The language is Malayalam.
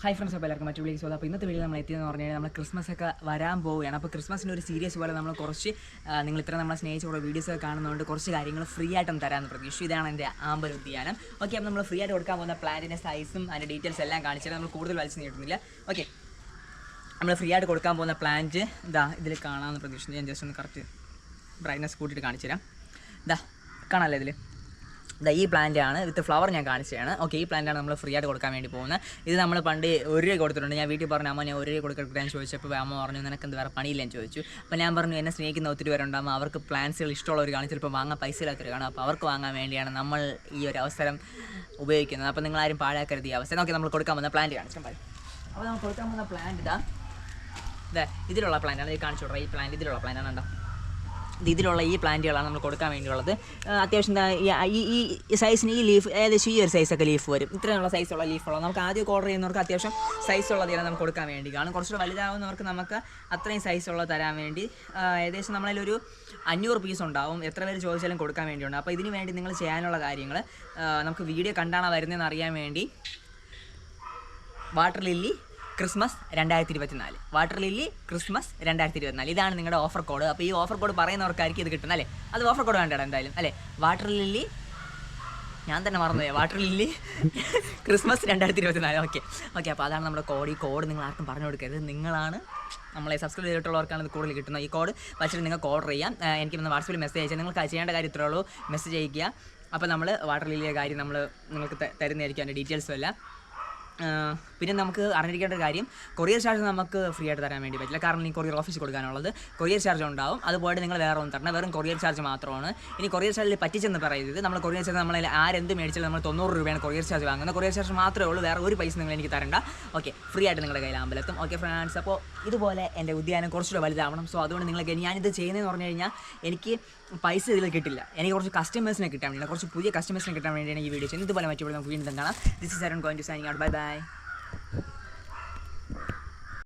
ഹൈ ഫ്രണ്ട്സ് അപ്പോൾ എല്ലാവർക്കും മറ്റു വിളിക്ക് അപ്പോൾ ഇന്നത്തെ വീഡിയോ നമ്മൾ എത്തിയെന്ന് പറഞ്ഞു കഴിഞ്ഞാൽ നമ്മൾ ക്രിസ്മസ് ഒക്കെ വരാൻ പോവുകയാണ്. അപ്പോൾ ക്രിസ്മസിന്റെ ഒരു സീരിയസ് പോലെ നമ്മൾ കുറച്ച് നിങ്ങൾ ഇത്ര നമ്മളെ സ്നേഹിച്ച കുറേ വീഡിയോസ് ഒക്കെ കാണുന്നതുകൊണ്ട് കുറച്ച് കാര്യങ്ങൾ ഫ്രീ ആയിട്ടും തരാമെന്ന് പ്രതീക്ഷ ഇതാണ് എന്റെ ആമ്പൽ ഉദ്യാനം. ഓക്കെ അപ്പോൾ നമ്മൾ ഫ്രീ ആയിട്ട് കൊടുക്കാൻ പോകുന്ന പ്ലാന്റിന്റെ സൈസും അതിന്റെ ഡീറ്റെയിൽസ് എല്ലാം കാണിച്ചാൽ നമ്മൾ കൂടുതൽ വലിച്ചു നീട്ടുന്നില്ല. ഓക്കെ നമ്മൾ ഫ്രീ ആയിട്ട് കൊടുക്കാൻ പോകുന്ന പ്ലാന്റ് ഇതാ ഇതിൽ കാണാമെന്ന് പ്രതീക്ഷിച്ചു. ഞാൻ ജസ്റ്റ് ഒന്ന് കറക്റ്റ് ബ്രൈറ്റ്നസ് കൂട്ടിയിട്ട് കാണിച്ചു തരാം. ഇതാ കാണാമല്ലേ ഇതിൽ ഇതാ ഈ പ്ലാന്റ് ആണ് വിത്ത് ഫ്ലവർ ഞാൻ കാണിച്ചതാണ്. ഓക്കെ ഈ പ്ലാന്റ് ആണ് നമ്മൾ ഫ്രീ ആയിട്ട് കൊടുക്കാൻ വേണ്ടി പോകുന്നത്. ഇത് നമ്മൾ പണ്ട് ഒരു രൂപ കൊടുത്തിട്ടുണ്ട്. ഞാൻ വീട്ടിൽ പറഞ്ഞു അമ്മ ഞാൻ ഒരു രൂപ കൊടുക്കാൻ ചോദിച്ചപ്പോൾ അമ്മ പറഞ്ഞു നിനക്ക് എന്ത് വേറെ പണിയില്ലെന്ന് ചോദിച്ചു. അപ്പോൾ ഞാൻ പറഞ്ഞു എന്നെ സ്നേഹിക്കുന്ന ഒത്തിരി പേരുണ്ടാകുമ്പോൾ അവർക്ക് പ്ലാന്റ്സുകൾ ഇഷ്ടമുള്ളവർ കാണും. ചിലപ്പോൾ വാങ്ങാൻ പൈസ ഇല്ലാത്തവർ കാണും. അപ്പോൾ അവർക്ക് വാങ്ങാൻ വേണ്ടിയാണ് നമ്മൾ ഈ ഒരു അവസരം ഉപയോഗിക്കുന്നത്. അപ്പോൾ നിങ്ങളാരും പാഴാക്കരുത് ഈ അവസരം. ഓക്കെ നമ്മൾ കൊടുക്കാൻ വന്ന പ്ലാന്റ് കാണിച്ചാൽ മതി അപ്പോൾ നമ്മൾ കൊടുക്കാൻ വന്ന പ്ലാന്റ് ഇതാ. ഇതാ ഇതിലുള്ള പ്ലാന്റ് ആണ്. ഇത് കാണിച്ചു ഈ പ്ലാന്റ് ഇതിലുള്ള പ്ലാന്റ് ആണ് ഉണ്ടോ ഇതിലുള്ള ഈ പ്ലാന്റുകളാണ് നമ്മൾ കൊടുക്കാൻ വേണ്ടിയുള്ളത്. അത്യാവശ്യം ഈ ഈ സൈസിന് ഈ ലീഫ് ഏകദേശം ഈ ഒരു സൈസൊക്കെ ലീഫ് വരും. ഇത്രയുള്ള സൈസുള്ള ലീഫുള്ള നമുക്ക് ആദ്യം ഓർഡർ ചെയ്യുന്നവർക്ക് അത്യാവശ്യം സൈസുള്ളതാണ് നമുക്ക് കൊടുക്കാൻ വേണ്ടി കാണും. കുറച്ചുകൂടെ വലുതാവുന്നവർക്ക് നമുക്ക് അത്രയും സൈസുള്ള തരാൻ വേണ്ടി ഏകദേശം നമ്മളതിലൊരു അഞ്ഞൂറ് പീസ് ഉണ്ടാവും. എത്ര പേര് ചോദിച്ചാലും കൊടുക്കാൻ വേണ്ടിയുണ്ട്. അപ്പോൾ ഇതിന് വേണ്ടി നിങ്ങൾ ചെയ്യാനുള്ള കാര്യങ്ങൾ നമുക്ക് വീഡിയോ കണ്ടാണോ വരുന്നതെന്ന് അറിയാൻ വേണ്ടി വാട്ടർ ലില്ലി ക്രിസ്മസ് രണ്ടായിരത്തി ഇരുപത്തിനാല് വാട്ടർ ലില്ലി ക്രിസ്മസ് രണ്ടായിരത്തി ഇരുപത്തിനാല് ഇതാണ് നിങ്ങളുടെ ഓഫർ കോഡ് അപ്പോൾ ഈ ഓഫർ കോഡ് പറയുന്നവർക്കായിരിക്കും ഇത് കിട്ടുന്നത് അല്ലേ? അത് ഓഫർ കോഡ് വേണ്ടടാ എന്തായാലും അല്ലേ? വാട്ടർ ലില്ലി ഞാൻ തന്നെ മറന്നുപോയി. വാട്ടർ ലില്ലി ക്രിസ്മസ് രണ്ടായിരത്തി ഇരുപത്തിനാല് ഓക്കെ. ഓക്കെ അപ്പോൾ അതാണ് നമ്മുടെ കോഡ് ഈ കോഡ് നിങ്ങൾ ആർക്കും പറഞ്ഞു കൊടുക്കരുത്. നിങ്ങളാണ് നമ്മളെ സബ്സ്ക്രൈബ് ചെയ്തിട്ടുള്ളവർക്കാണ് ഇത് കൂടുതൽ കിട്ടുന്നത്. ഈ കോഡ് വെച്ചിട്ട് നിങ്ങൾക്ക് ഓർഡർ ചെയ്യാം. എനിക്ക് ഒന്ന് വാട്സപ്പിൽ മെസ്സേജ് അയച്ചാൽ നിങ്ങൾക്ക് ചെയ്യേണ്ട കാര്യം ഇത്രേ ഉള്ളൂ. മെസ്സേജ് അയക്കുക അപ്പോൾ നമ്മൾ വാട്ടർ ലില്ലിയുടെ കാര്യം നമ്മൾ നിങ്ങൾക്ക് തരുന്നതായിരിക്കും അതിന്റെ ഡീറ്റെയിൽസും എല്ലാം. പിന്നെ നമുക്ക് അറിഞ്ഞിരിക്കേണ്ട ഒരു കാര്യം കൊറിയർ ചാർജ് നമുക്ക് ഫ്രീ ആയിട്ട് തരാൻ വേണ്ടി പറ്റില്ല. കാരണം ഈ കൊറിയർ ഓഫീസിൽ കൊടുക്കാനുള്ളത്. കൊറിയർ ചാർജ് ഉണ്ടാവും. അതുപോലെ നിങ്ങൾ വേറെ ഒന്നും തരണം വെറും കൊറിയർ ചാർജ് മാത്രമാണ്. ഇനി കൊറിയർ ചാർജിൽ പറ്റിച്ചെന്ന് പറയുന്നത് നമ്മൾ കൊറിയർ ചാർജ് നമ്മൾ ആരെന്ത് മേടിച്ചാലും നമ്മൾ തൊണ്ണൂറ് രൂപയാണ് കൊറിയർ ചാർജ് വാങ്ങുന്നത്. കൊറിയർ ചാർജ് മാത്രമേ ഉള്ളൂ. വേറെ ഒരു പൈസ നിങ്ങൾ എനിക്ക് തരണ്ട. ഓക്കെ ഫ്രീ ആയിട്ട് നിങ്ങളുടെ കയ്യിൽ അമ്പലത്തും ഓക്കെ ഫ്രണ്ട്സ് അപ്പോൾ ഇതുപോലെ എന്റെ ഉദ്യാനം കുറച്ചുകൂടെ വലുതാവണം. സോ അതുകൊണ്ട് നിങ്ങൾക്ക് ഞാനിത് ചെയ്യുന്നതെന്ന് പറഞ്ഞു കഴിഞ്ഞാൽ എനിക്ക് പൈസ ഇതിൽ കിട്ടില്ല. എനിക്ക് കുറച്ച് കസ്റ്റമേഴ്സിനെ കിട്ടാൻ വേണ്ടിയാണ്. കുറച്ച് പുതിയ കസ്റ്റമേഴ്സിനെ കിട്ടാൻ വേണ്ടിയാണ് ഈ വീഡിയോ ചെയ്യുന്നത്. ഇതുപോലെ മറ്റുള്ള നമുക്ക് വീണ്ടും കാണാം. This is Arun going to signing out bye bye Bye.